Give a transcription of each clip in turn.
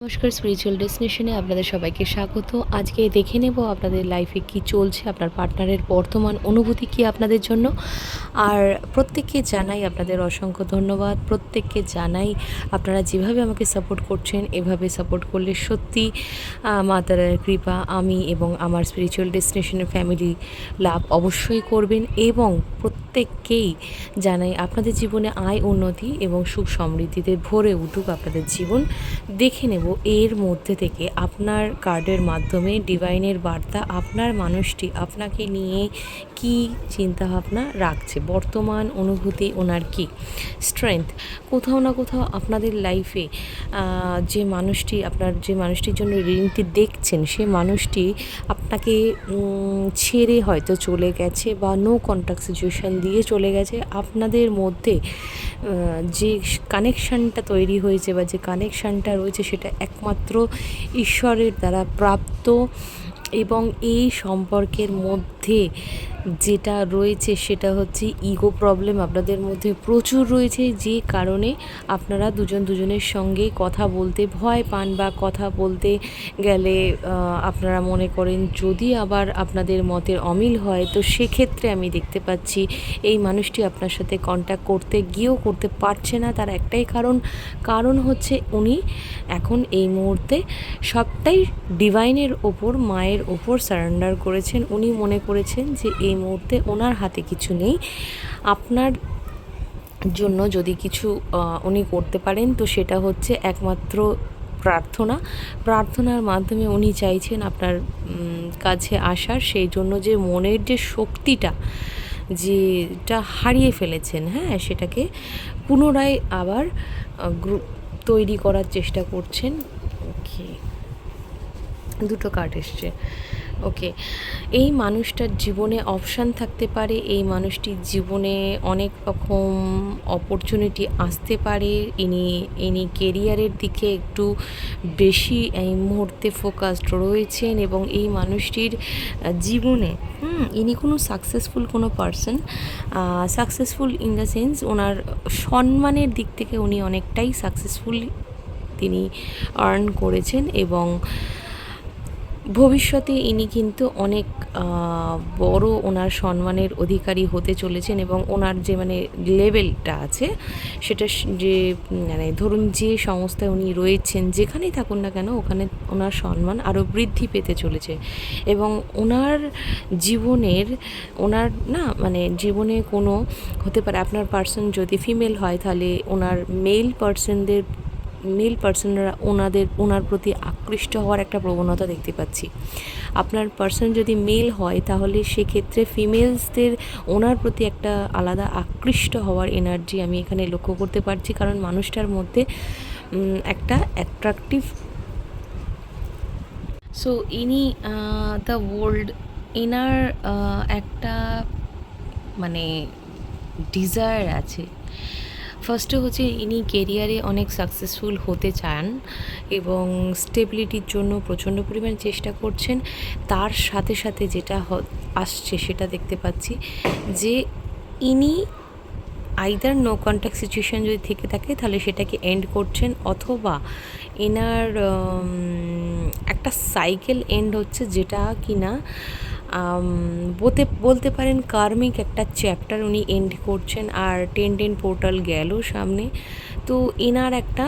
নমস্কার স্পিরিচুয়াল ডেস্টিনেশনে আপনাদের সবাইকে স্বাগত। আজকে দেখে নেব আপনাদের লাইফে কি চলছে আপনার পার্টনারের বর্তমান অনুভূতি কি আপনাদের জন্য। আর প্রত্যেককে জানাই আপনাদের অসংখ্য ধন্যবাদ। প্রত্যেককে জানাই আপনারা যেভাবে আমাকে সাপোর্ট করছেন এভাবে সাপোর্ট করলে সত্যি আহ, মা তারার কৃপা আমি এবং আমার স্পিরিচুয়াল ডেস্টিনেশনের ফ্যামিলি লাভ অবশ্যই করবেন এবং প্রত্যেককেই জানাই আপনাদের জীবনে আয়, উন্নতি এবং সুখ সমৃদ্ধিতে ভরে উঠুক আপনাদের জীবন। দেখে নেব এর মধ্যে থেকে আপনার কার্ডের মাধ্যমে ডিভাইনের বার্তা, আপনার মানুষটি আপনাকে নিয়ে কি চিন্তাভাবনা রাখছে, বর্তমান অনুভূতি ওনার কি? স্ট্রেংথ কোথাও না কোথাও আপনাদের লাইফে যে মানুষটি আপনার, যে মানুষটির জন্য রিডিংটি দেখছেন, সে মানুষটি আপনাকে ছেড়ে হয়তো চলে গেছে বা নো কন্ট্যাক্ট সিচুয়েশান দিয়ে চলে গেছে। আপনাদের মধ্যে যে কানেকশানটা তৈরি হয়েছে বা যে কানেকশানটা রয়েছে সেটা একমাত্র ঈশ্বরের দ্বারা প্রাপ্ত এবং এই সম্পর্কের মধ্যে যেটা রয়েছে সেটা হচ্ছে ইগো প্রবলেম আপনাদের মধ্যে প্রচুর রয়েছে যে কারণে আপনারা দুজন দুজনের সঙ্গে কথা বলতে ভয় পান বা কথা বলতে গেলে আপনারা মনে করেন যদি আবার আপনাদের মতের অমিল হয়, তো সেক্ষেত্রে আমি দেখতে পাচ্ছি এই মানুষটি আপনার সাথে কন্ট্যাক্ট করতে গিয়েও করতে পারছে না। তার একটাই কারণ কারণ হচ্ছে উনি এখন এই মুহূর্তে সবটাই ডিভাইনের ওপর, মায়ের ওপর সারেন্ডার করেছেন। উনি মনে করেছেন যে এই মুহূর্তে ওনার হাতে কিছু নেই। আপনার জন্য যদি কিছু উনি করতে পারেন তো সেটা হচ্ছে একমাত্র প্রার্থনা। প্রার্থনার মাধ্যমে উনি চাইছেন আপনার কাছে আসার। সেই জন্য যে মনের যে শক্তিটা যেটা হারিয়ে ফেলেছেন হ্যাঁ সেটাকে পুনরায় আবার আহ, গ্রু- তৈরি করার চেষ্টা করছেন। ওকে। দুটো কার্ড এসছে। ওকে, এই মানুষটার জীবনে অপশান থাকতে পারে, এই মানুষটির জীবনে অনেক রকম অপরচুনিটি আসতে পারে, ইনি ইনি কেরিয়ারের দিকে একটু বেশি এই মুহূর্তে ফোকাসড রয়েছেন এবং এই মানুষটির জীবনে ইনি কোনো সাকসেসফুল কোনো person successful in the sense ওনার সম্মানের দিক থেকে উনি অনেকটাই সাকসেসফুল তিনি আর্ন করেছেন এবং ভবিষ্যতে ইনি কিন্তু অনেক বড় ওনার সম্মানের অধিকারী হতে চলেছেন এবং ওনার যে মানে লেভেলটা আছে, সেটা যে মানে ধরুন যে সংস্থায় উনি রয়েছেন, যেখানেই থাকুন না কেন ওখানে ওনার সম্মান আরও বৃদ্ধি পেতে চলেছে। এবং ওনার জীবনের, ওনার না মানে জীবনে কোনো হতে পারে, আপনার পার্সন যদি ফিমেল হয় তাহলে ওনার মেল পার্সনদের মেল পার্সনরা ওনাদের, ওনার প্রতি আকৃষ্ট হওয়ার একটা প্রবণতা দেখতে পাচ্ছি। আপনার পার্সন যদি মেল হয়, তাহলে সেক্ষেত্রে ফিমেলসদের ওনার প্রতি একটা আলাদা আকৃষ্ট হওয়ার এনার্জি আমি এখানে লক্ষ্য করতে পারছি, কারণ মানুষটার মধ্যে একটা attractive so in the world এনার একটা মানে ডিজায়ার আছে। ফার্স্টে হচ্ছে ইনি কেরিয়ারে অনেক সাকসেসফুল হতে চান এবং স্টেবিলিটির জন্য প্রচণ্ড পরিমাণে চেষ্টা করছেন। তার সাথে সাথে যেটা আসছে সেটা দেখতে পাচ্ছি যে ইনি আইদার নো কন্ট্যাক্ট সিচুয়েশন যদি থেকে থাকে তাহলে সেটাকে এন্ড করছেন অথবা এনার একটা সাইকেল এন্ড হচ্ছে যেটা কিনা আম, বলতে বলতে পারেন কার্মিক একটা চ্যাপ্টার উনি এন্ড করছেন আর টেন টেন পোর্টাল গেল সামনে। তো এনার একটা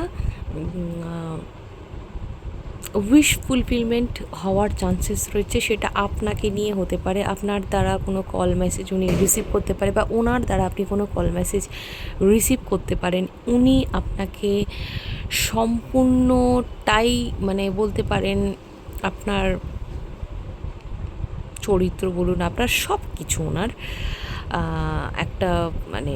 উইশ ফুলফিলমেন্ট হওয়ার চান্সেস রয়েছে, সেটা আপনাকে নিয়ে হতে পারে। আপনার দ্বারা কোনো কল মেসেজ উনি রিসিভ করতে পারে বা ওনার দ্বারা আপনি কোনো কল মেসেজ রিসিভ করতে পারেন। উনি আপনাকে সম্পূর্ণটাই মানে বলতে পারেন আপনার চরিত্র বলুন, আপনার সব কিছু ওনার একটা মানে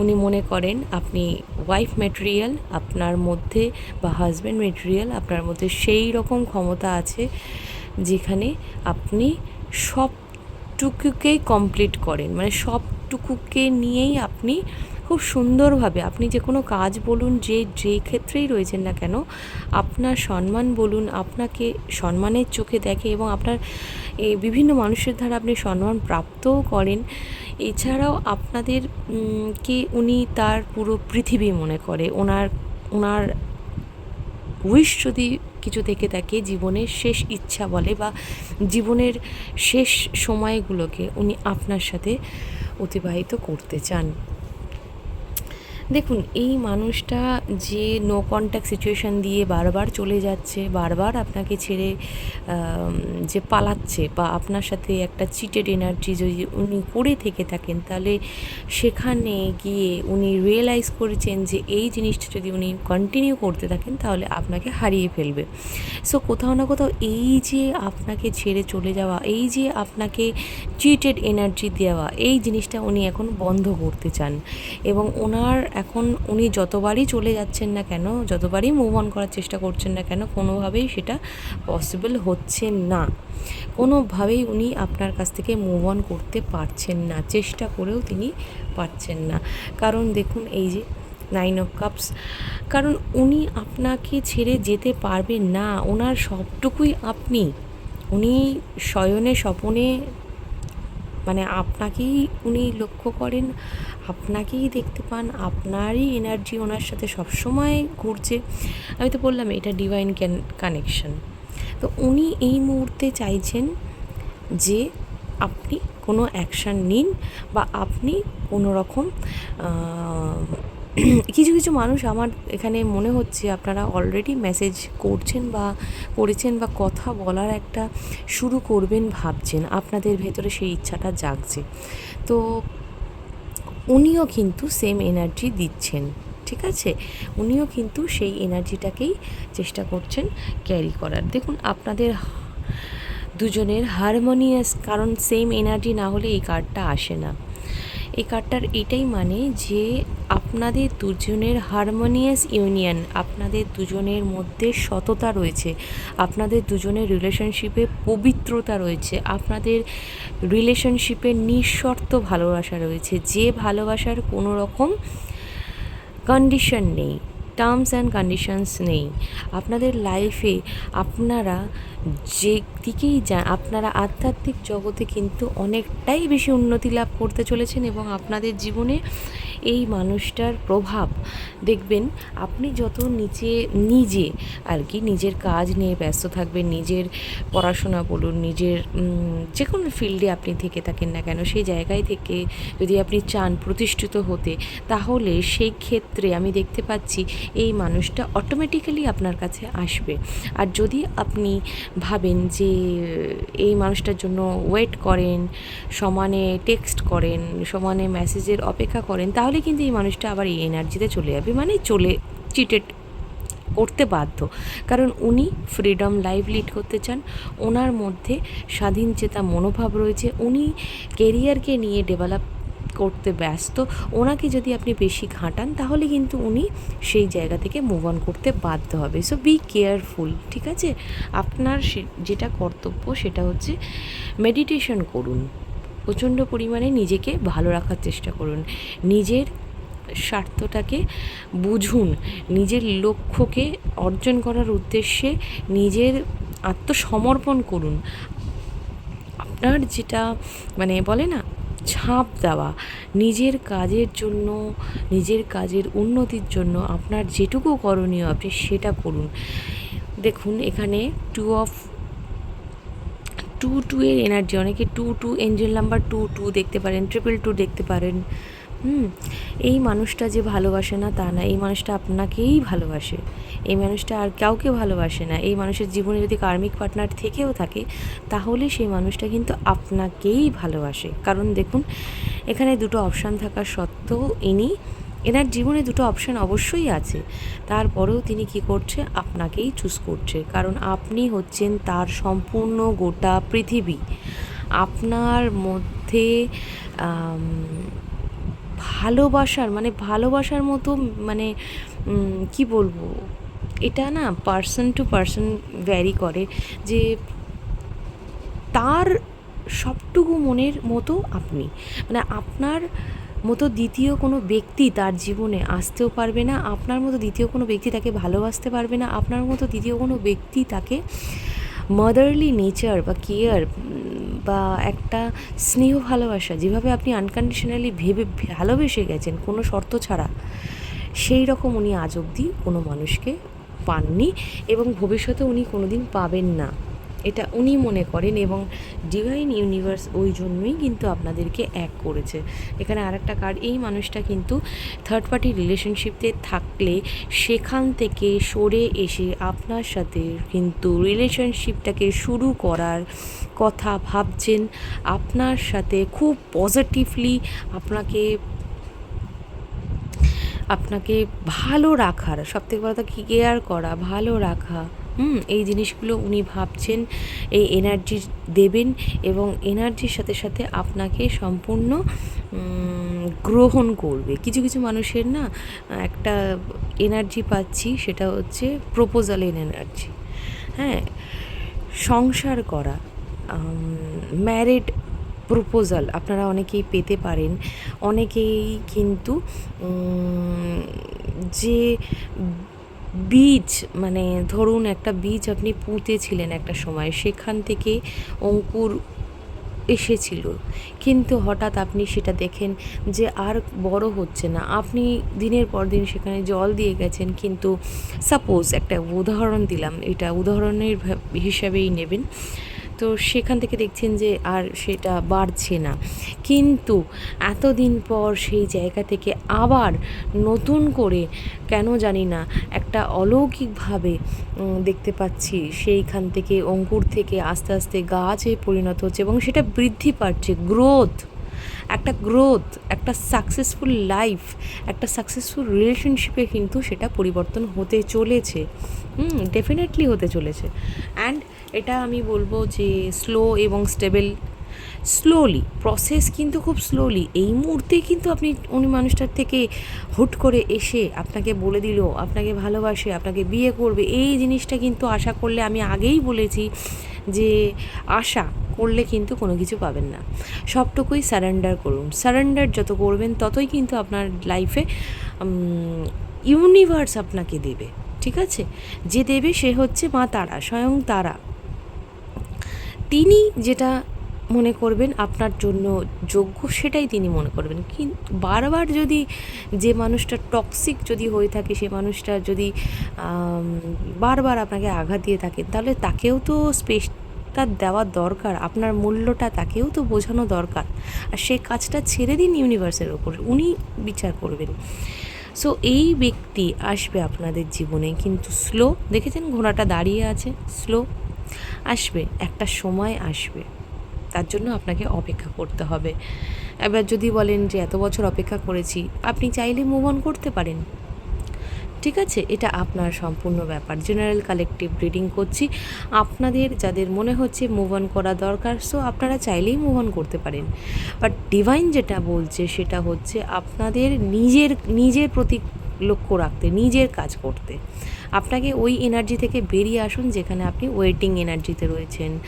উনি মনে করেন আপনি ওয়াইফ মেটেরিয়াল আপনার মধ্যে বা হাজব্যান্ড মেটেরিয়াল আপনার মধ্যে সেই রকম ক্ষমতা আছে যেখানে আপনি সবটুকুকেই কমপ্লিট করেন। মানে সবটুকুকে নিয়েই আপনি খুব সুন্দরভাবে আপনি যে কোনো কাজ বলুন, যে যে ক্ষেত্রেই রয়েছেন না কেন, আপনার সম্মান বলুন, আপনাকে সম্মানের চোখে দেখে এবং আপনার বিভিন্ন মানুষের দ্বারা আপনি সম্মান প্রাপ্তও করেন। এছাড়াও আপনাদের কে উনি তার পুরো পৃথিবী মনে করে। ওনার ওনার উইশ যদি কিছু থেকে থাকে, জীবনের শেষ ইচ্ছা বলে বা জীবনের শেষ সময়গুলোকে উনি আপনার সাথে অতিবাহিত করতে চান। দেখুন, এই মানুষটা যে নো কন্ট্যাক্ট সিচুয়েশান দিয়ে বারবার চলে যাচ্ছে, বারবার আপনাকে ছেড়ে যে পালাচ্ছে বা আপনার সাথে একটা চিটেড এনার্জি যদি উনি করে থেকে থাকেন, তাহলে সেখানে গিয়ে উনি রিয়েলাইজ করেছেন যে এই জিনিসটা যদি উনি কন্টিনিউ করতে থাকেন, তাহলে আপনাকে হারিয়ে ফেলবে। সো কোথাও না কোথাও এই যে আপনাকে ছেড়ে চলে যাওয়া, এই যে আপনাকে চিটেড এনার্জি দেওয়া, এই জিনিসটা উনি এখন বন্ধ করতে চান। এবং ওনার এখন উনি যতবারই চলে যাচ্ছেন না কেন, যতবারই মুভ অন করার চেষ্টা করছেন না কেন, কোনোভাবেই সেটা পসিবল হচ্ছে না। কোনোভাবেই উনি আপনার কাছ থেকে মুভ অন করতে পারছেন না, চেষ্টা করেও তিনি পারছেন না। কারণ দেখুন, এই যে নাইন অফ কাপস কারণ উনি আপনাকে ছেড়ে যেতে পারবেন না, ওনার সবটুকুই আপনি। উনি শয়নে স্বপনে মানে আপনাকেই উনি লক্ষ্য করেন, আপনাকেই দেখতে পান, আপনারই এনার্জি ওনার সাথে সবসময় ঘুরছে। আমি তো বললাম, এটা ডিভাইন কানেকশন তো উনি এই মুহূর্তে চাইছেন যে আপনি কোনো অ্যাকশান নিন বা আপনি কোনো রকম কিছু কিছু মানুষ আমার এখানে মনে হচ্ছে আপনারা অলরেডি মেসেজ করছেন বা করেছেন বা কথা বলার একটা শুরু করবেন ভাবছেন। আপনাদের ভেতরে সেই ইচ্ছাটা জাগছে। তো উনিও কিন্তু সেম এনার্জি দিচ্ছেন, ঠিক আছে? উনিও কিন্তু সেই এনার্জিটাকেই চেষ্টা করছেন ক্যারি করার। দেখুন, আপনাদের দুজনের হারমোনিয়াস কারণ সেম এনার্জি না হলে এই কার্ডটা আসে না। এই কার্ডটার এটাই মানে যে আপনাদের দুজনের হারমোনিয়াস ইউনিয়ন, আপনাদের দুজনের মধ্যে সততা রয়েছে, আপনাদের দুজনের রিলেশনশিপে পবিত্রতা রয়েছে, আপনাদের রিলেশনশিপে নিঃশর্ত ভালোবাসা রয়েছে, যে ভালোবাসার কোনো রকম কন্ডিশন নেই। টার্মস অ্যান্ড কন্ডিশনস নেই। আপনাদের লাইফে আপনারা যে দিকেই যান, আপনারা আধ্যাত্মিক জগতে কিন্তু অনেকটাই বেশি উন্নতি লাভ করতে চলেছেন এবং আপনাদের জীবনে এই মানুষটার প্রভাব। দেখবেন, আপনি যত নিচে, নিজে আর কি নিজের কাজ নিয়ে ব্যস্ত থাকবেন, নিজের পড়াশোনা বলুন, নিজের যে কোনো ফিল্ডে আপনি থেকে থাকেন না কেন, সেই জায়গায় থেকে যদি আপনি চান প্রতিষ্ঠিত হতে, তাহলে সেই ক্ষেত্রে আমি দেখতে পাচ্ছি এই মানুষটা অটোমেটিক্যালি আপনার কাছে আসবে। আর যদি আপনি ভাবেন যে, এই মানুষটার জন্য ওয়েট করেন, সমানে টেক্সট করেন, সমানে মেসেজের অপেক্ষা করেন তাহলে কিন্তু এই মানুষটা আবার এই এনার্জিতে চলে যাবে। মানে চলে চিটেড করতে বাধ্য। কারণ উনি ফ্রিডম লাইফ লিড করতে চান। ওনার মধ্যে স্বাধীন চেতা মনোভাব রয়েছে। উনি কেরিয়ারকে নিয়ে ডেভেলপ করতে ব্যস্ত। ওনাকে যদি আপনি বেশি ঘাঁটান, তাহলে কিন্তু উনি সেই জায়গা থেকে মুভ অন করতে বাধ্য হবে। সো বি কেয়ারফুল ঠিক আছে? আপনার যেটা কর্তব্য সেটা হচ্ছে মেডিটেশন করুন। প্রচণ্ড পরিমাণে নিজেকে ভালো রাখার চেষ্টা করুন। নিজের স্বার্থটাকে বুঝুন। নিজের লক্ষ্যকে অর্জন করার উদ্দেশ্যে নিজের আত্মসমর্পণ করুন। আপনার যেটা মানে বলে না, ছাপ দেওয়া, নিজের কাজের জন্য, নিজের কাজের উন্নতির জন্য আপনার যেটুকু করণীয় আপনি সেটা করুন। দেখুন, এখানে টু অফ টু টু এর এনার্জি অনেকে two two angel number two two দেখতে পারেন ট্রিপল টু দেখতে পারেন। হুম, এই মানুষটা যে ভালোবাসে না তা না, এই মানুষটা আপনাকেই ভালোবাসে। এই মানুষটা আর কাউকে ভালোবাসে না। এই মানুষের জীবনে যদি কার্মিক পার্টনার থেকেও থাকে, তাহলে সেই মানুষটা কিন্তু আপনাকেই ভালোবাসে। কারণ দেখুন, এখানে দুটো অপশান থাকা সত্ত্বেও ইনি এনার জীবনে দুটো অপশান অবশ্যই আছে। তারপরেও তিনি কি করছে? আপনাকেই চুজ করছে। কারণ আপনি হচ্ছেন তার সম্পূর্ণ গোটা পৃথিবী। আপনার মধ্যে ভালোবাসার মানে ভালোবাসার মতো মানে কি বলব? এটা না পার্সন টু পার্সন ভ্যারি করে যে তার সবটুকু মনের মতো আপনি। মানে আপনার মতো দ্বিতীয় কোনো ব্যক্তি তার জীবনে আসতেও পারবে না, আপনার মতো দ্বিতীয় কোনো ব্যক্তি তাকে ভালোবাসতে পারবে না, আপনার মতো দ্বিতীয় কোনো ব্যক্তি তাকে মাদারলি নেচার বা কেয়ার বা একটা স্নেহ ভালোবাসা যেভাবে আপনি আনকন্ডিশনালি ভেবে ভালোবেসে গেছেন কোনো শর্ত ছাড়া, সেই রকম উনি আজ অবধি কোনো মানুষকে পাননি এবং ভবিষ্যতে উনি কোনোদিন পাবেন না। এটা উনি মনে করেন এবং ডিভাইন ইউনিভার্স ওই জন্যই কিন্তু আপনাদেরকে এক করেছে। এখানে আরেকটা কার্ড এই মানুষটা কিন্তু থার্ড পার্টি রিলেশনশিপতে থাকলে সেখান থেকে সরে এসে আপনার সাথে কিন্তু রিলেশনশিপটাকে শুরু করার কথা ভাবছেন। আপনার সাথে খুব পজিটিভলি আপনাকে আপনাকে ভালো রাখার, সবথেকে বড় কথা কি কেয়ার করা, ভালো রাখা। হুম, এই জিনিসগুলো উনি ভাবছেন, এই এনার্জি দেবেন এবং এনার্জির সাথে সাথে আপনাকে সম্পূর্ণ গ্রহণ করবে। কিছু কিছু মানুষের না, একটা এনার্জি পাচ্ছি, সেটা হচ্ছে প্রপোজালের এনার্জি হ্যাঁ সংসার করা ম্যারিড প্রপোজাল আপনারা অনেকেই পেতে পারেন। অনেকেই কিন্তু যে বীজ মানে ধরুন একটা বীজ আপনি পুঁতেছিলেন একটা সময়, সেখান থেকে অঙ্কুর এসেছিল। কিন্তু হঠাৎ আপনি সেটা দেখেন যে আর বড় হচ্ছে না। আপনি দিনের পর দিন সেখানে জল দিয়ে গেছেন, কিন্তু সাপোজ একটা উদাহরণ দিলাম, এটা উদাহরণের হিসাবেই নেবেন। তো সেখান থেকে দেখছেন যে আর সেটা বাড়ছে না। কিন্তু এতদিন পর সেই জায়গা থেকে আবার নতুন করে, কেন জানি না, একটা অলৌকিকভাবে দেখতে পাচ্ছি। সেইখান থেকে অঙ্কুর থেকে আস্তে আস্তে গাছে পরিণত হচ্ছে এবং সেটা বৃদ্ধি পাচ্ছে। গ্রোথ, একটা গ্রোথ, একটা সাকসেসফুল লাইফ, একটা সাকসেসফুল রিলেশনশিপে কিন্তু সেটা পরিবর্তন হতে চলেছে। হুম, ডেফিনেটলি হতে চলেছে। অ্যান্ড এটা আমি বলব যে স্লো এবং স্টেবল স্লোলি প্রসেস কিন্তু খুব স্লোলি এই মুহূর্তে কিন্তু আপনি, উনি মানুষটার থেকে হুট করে এসে আপনাকে বলে দিল, আপনাকে ভালোবাসে, আপনাকে বিয়ে করবে, এই জিনিসটা কিন্তু আশা করলে আমি আগেই বলেছি যে আশা করলে কিন্তু কোনো কিছু পাবেন না। সবটুকুই সারেন্ডার করুন। সারেন্ডার যত করবেন, ততই কিন্তু আপনার লাইফে ইউনিভার্স আপনাকে দেবে। ঠিক আছে? যে দেবে সে হচ্ছে মা তারা, স্বয়ং তারা। তিনি যেটা মনে করবেন আপনার জন্য যোগ্য, সেটাই তিনি মনে করবেন। কিন্তু বারবার যদি যে মানুষটা টক্সিক যদি হয়ে থাকে, সে মানুষটা যদি বারবার আপনাকে আঘাত দিয়ে থাকে, তাহলে তাকেও তো স্পেসটা দেওয়া দরকার, আপনার মূল্যটা তাকেও তো বোঝানো দরকার। আর সে কাজটা ছেড়ে দিন ইউনিভার্সের ওপর উনি বিচার করবেন। সো এই ব্যক্তি আসবে আপনাদের জীবনে, কিন্তু স্লো দেখেছেন ঘোড়াটা দাঁড়িয়ে আছে স্লো আসবে, একটা সময় আসবে। তার জন্য আপনাকে অপেক্ষা করতে হবে। এবার যদি বলেন যে, এত বছর অপেক্ষা করেছি, আপনি চাইলে মুভ অন করতে পারেন। ঠিক আছে, এটা আপনার সম্পূর্ণ ব্যাপার। জেনারেল কালেকটিভ রিডিং করছি। আপনাদের, যাদের মনে হচ্ছে মুভ অন করা দরকার সো আপনারা চাইলেই মুভ অন করতে পারেন। বাট ডিভাইন যেটা বলছে, সেটা হচ্ছে আপনাদের নিজের নিজের প্রতি লক্ষ্য রাখতে, নিজের কাজ করতে। আপনাকে ওই এনার্জি থেকে বেরিয়ে আসুন যেখানে আপনি ওয়েটিং এনার্জিতে রয়েছেন।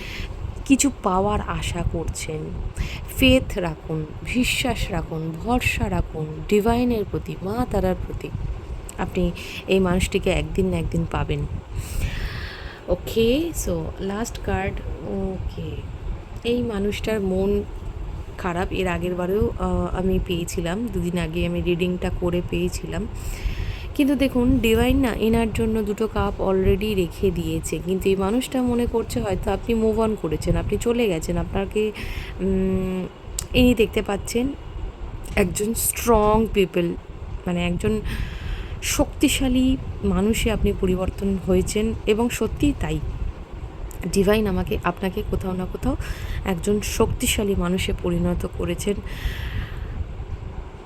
কিছু পাওয়ার আশা করছেন। ফেথ রাখুন, বিশ্বাস রাখুন, ভরসা রাখুন ডিভাইনের প্রতি, মা তারার প্রতি। আপনি এই মানুষটিকে একদিন না একদিন পাবেন। Okay so last card okay এই মানুষটার মন খারাপ, এর আগের বারেও আমি পেয়েছিলাম। দুদিন আগে আমি রিডিংটা করে পেয়েছিলাম। কিন্তু দেখুন ডিভাইন না এনার জন্য দুটো কাপ অলরেডি রেখে দিয়েছে। কিন্তু এই মানুষটা মনে করছে হয়তো আপনি মুভ অন করেছেন, আপনি চলে গেছেন, আপনাকে ইনি দেখতে পাচ্ছেন একজন স্ট্রং পিপল মানে একজন শক্তিশালী মানুষে আপনি পরিবর্তন হয়েছেন এবং সত্যিই তাই। ডিভাইন আমাকে, আপনাকে কোথাও না কোথাও একজন শক্তিশালী মানুষে পরিণত করেছেন।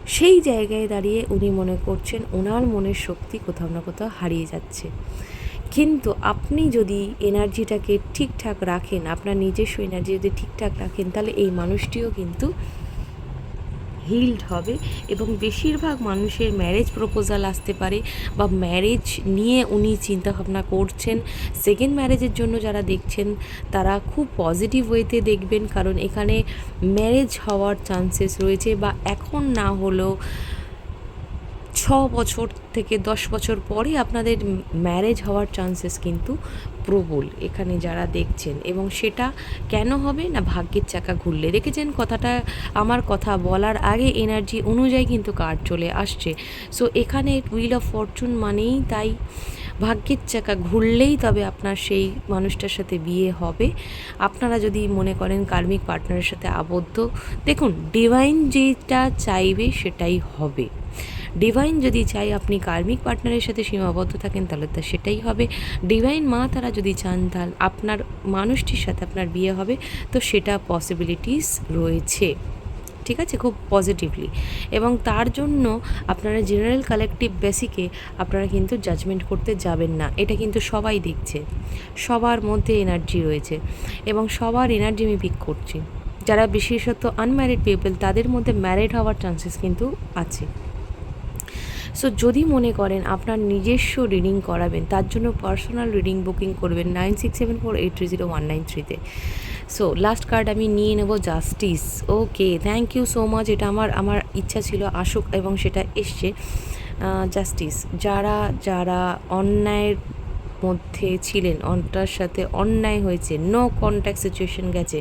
সেই জায়গায় দাঁড়িয়ে উনি মনে করছেন ওনার মনের শক্তি কোথাও না কোথাও হারিয়ে যাচ্ছে। কিন্তু আপনি যদি এনার্জিটাকে ঠিকঠাক রাখেন, আপনার নিজস্ব এনার্জি যদি ঠিকঠাক রাখেন, তাহলে এই মানুষটিও কিন্তু হিল্ড হবে এবং বেশিরভাগ মানুষের ম্যারেজ প্রপোজাল আসতে পারে বা ম্যারেজ নিয়ে উনি চিন্তাভাবনা করছেন। সেকেন্ড ম্যারেজের জন্য যারা দেখছেন, তারা খুব পজিটিভ ওয়েতে দেখবেন কারণ এখানে ম্যারেজ হওয়ার চান্সেস রয়েছে বা এখন না হলেও ছ বছর থেকে দশ বছর পরে আপনাদের ম্যারেজ হওয়ার চান্সেস কিন্তু প্রবল এখানে যারা দেখছেন। এবং সেটা কেন হবে না ভাগ্যের চাকা ঘুরলে? দেখেছেন কথাটা? আমার কথা বলার আগে এনার্জি অনুযায়ী কিন্তু কার্ড চলে আসছে। সো এখানে উইল অফ ফরচুন মানেই তাই। ভাগ্যের চাকা ঘুরলেই তবে আপনার সেই মানুষটার সাথে বিয়ে হবে। আপনারা যদি মনে করেন কার্মিক পার্টনারের সাথে আবদ্ধ, দেখুন ডিভাইন যেটা চাইবে সেটাই হবে। ডিভাইন যদি চাই আপনি কার্মিক পার্টনারের সাথে সীমাবদ্ধ থাকেন, তাহলে তা সেটাই হবে। ডিভাইন মা তারা যদি চান, তাহলে আপনার মানুষটির সাথে আপনার বিয়ে হবে, তো সেটা পসিবিলিটিস রয়েছে। ঠিক আছে? খুব পজিটিভলি এবং তার জন্য আপনারা জেনারেল কালেকটিভ বেসিকে আপনারা কিন্তু জাজমেন্ট করতে যাবেন না। এটা কিন্তু সবাই দেখছে। সবার মধ্যে এনার্জি রয়েছে। এবং সবার এনার্জি আমি পিক করছি। যারা বিশেষত আনম্যারিড পিপল তাদের মধ্যে ম্যারিড হওয়ার চান্সেস কিন্তু আছে। সো যদি মনে করেন আপনার নিজস্ব রিডিং করাবেন, তার জন্য পার্সোনাল রিডিং বুকিং করবেন nine six seven four eight three zero one nine থ্রিতে সো লাস্ট কার্ড আমি নিয়ে নেব justice okay thank you so much এটা আমার আমার ইচ্ছা ছিল, আসুক এবং সেটা এসছে। জাস্টিস যারা যারা অন্যায়ের মধ্যে ছিলেন। অন্টার সাথে অন্যায় হয়েছে। নো কন্ট্যাক্ট সিচুয়েশন গেছে।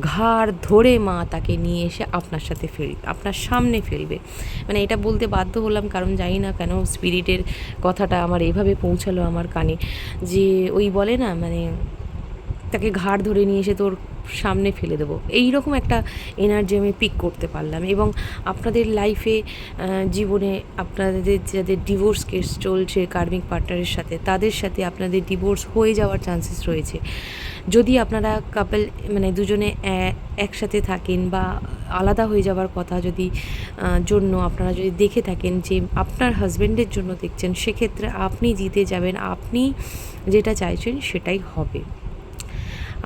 ঘাড় ধরে মা তাকে নিয়ে এসে আপনার সাথে ফেল, আপনার সামনে ফেলবে। মানে এটা বলতে বাধ্য হলাম, কারণ জানি না কেন স্পিরিটের কথাটা আমার এভাবে পৌঁছালো আমার কানে। যে ওই বলে না মানে তাকে ঘাড় ধরে নিয়ে এসে তোর সামনে ফেলে দেবো। এই রকম একটা এনার্জি আমি পিক করতে পারলাম এবং আপনাদের লাইফে জীবনে আপনাদের যাদের ডিভোর্স কেস চলছে কার্মিক পার্টনারের সাথে, তাদের সাথে আপনাদের ডিভোর্স হয়ে যাওয়ার চান্সেস রয়েছে। যদি আপনারা কাপল মানে দুজনে একসাথে থাকেন বা আলাদা হয়ে যাওয়ার কথা যদি জন্য আপনারা যদি দেখে থাকেন যে আপনার হাজব্যান্ডের জন্য দেখছেন, সেক্ষেত্রে আপনি জিতে যাবেন, আপনি যেটা চাইছেন সেটাই হবে।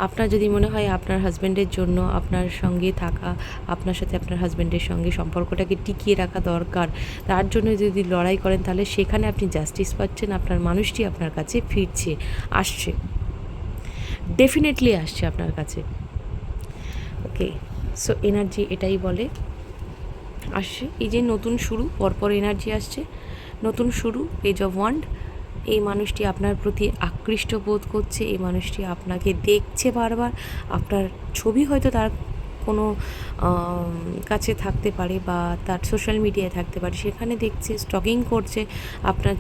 আপনার যদি মনে হয় আপনার হাজব্যান্ডের জন্য আপনার সঙ্গে থাকা, আপনার সাথে আপনার হাজব্যান্ডের সঙ্গে সম্পর্কটাকে টিকিয়ে রাখা দরকার, তার জন্য যদি লড়াই করেন, তাহলে সেখানে আপনি জাস্টিস পাচ্ছেন, আপনার মানুষটি আপনার কাছে ফিরছে, আসছে। ডেফিনেটলি আসছে আপনার কাছে। ওকে সো এনার্জি এটাই বলে। আসছে, এই যে নতুন শুরু, পরপর এনার্জি আসছে। নতুন শুরু পেজ অফ ওয়ান্ড এই মানুষটি আপনার প্রতি আকৃষ্ট বোধ করছে, এই মানুষটি আপনাকে দেখছে বারবার। আপনার ছবি হয়তো তার কোনো কাছে থাকতে পারে বা তার সোশ্যাল মিডিয়ায় থাকতে পারে। সেখানে দেখছে স্টকিং করছে, আপনার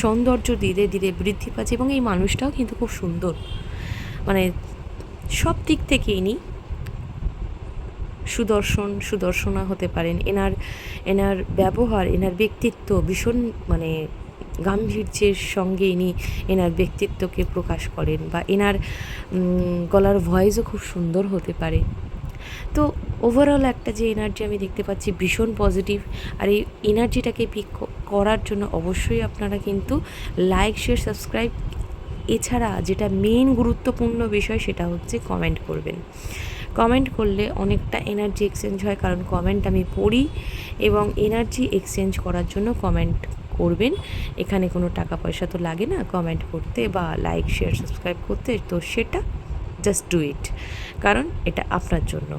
সৌন্দর্য ধীরে ধীরে বৃদ্ধি পাচ্ছে এবং এই মানুষটাও কিন্তু খুব সুন্দর। মানে সব দিক থেকে ইনি সুদর্শন, সুদর্শনা হতে পারেন। এনার এনার ব্যবহার, এনার ব্যক্তিত্ব ভীষণ মানে গাম্ভীর্যের সঙ্গে ইনি এনার ব্যক্তিত্বকে প্রকাশ করেন বা এনার গলার ভয়েসও খুব সুন্দর হতে পারে। তো ওভারঅল একটা যে এনার্জি আমি দেখতে পাচ্ছি ভীষণ পজিটিভ আর এই এনার্জিটাকে পিক করার জন্য অবশ্যই আপনারা কিন্তু লাইক শেয়ার সাবস্ক্রাইব এছাড়া যেটা মেন গুরুত্বপূর্ণ বিষয় সেটা হচ্ছে কমেন্ট করবেন। কমেন্ট করলে অনেকটা এনার্জি এক্সচেঞ্জ হয় কারণ কমেন্ট আমি পড়ি এবং এনার্জি এক্সচেঞ্জ করার জন্য কমেন্ট করবেন। এখানে কোনো টাকা পয়সা তো লাগে না কমেন্ট করতে বা লাইক শেয়ার সাবস্ক্রাইব করতে। তো সেটা জাস্ট ডু ইট কারণ এটা আপনার জন্য।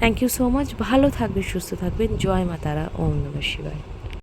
থ্যাংক ইউ সো মাচ ভালো থাকবেন, সুস্থ থাকবেন। জয় মা তারা। ওম নমঃ শিবায়।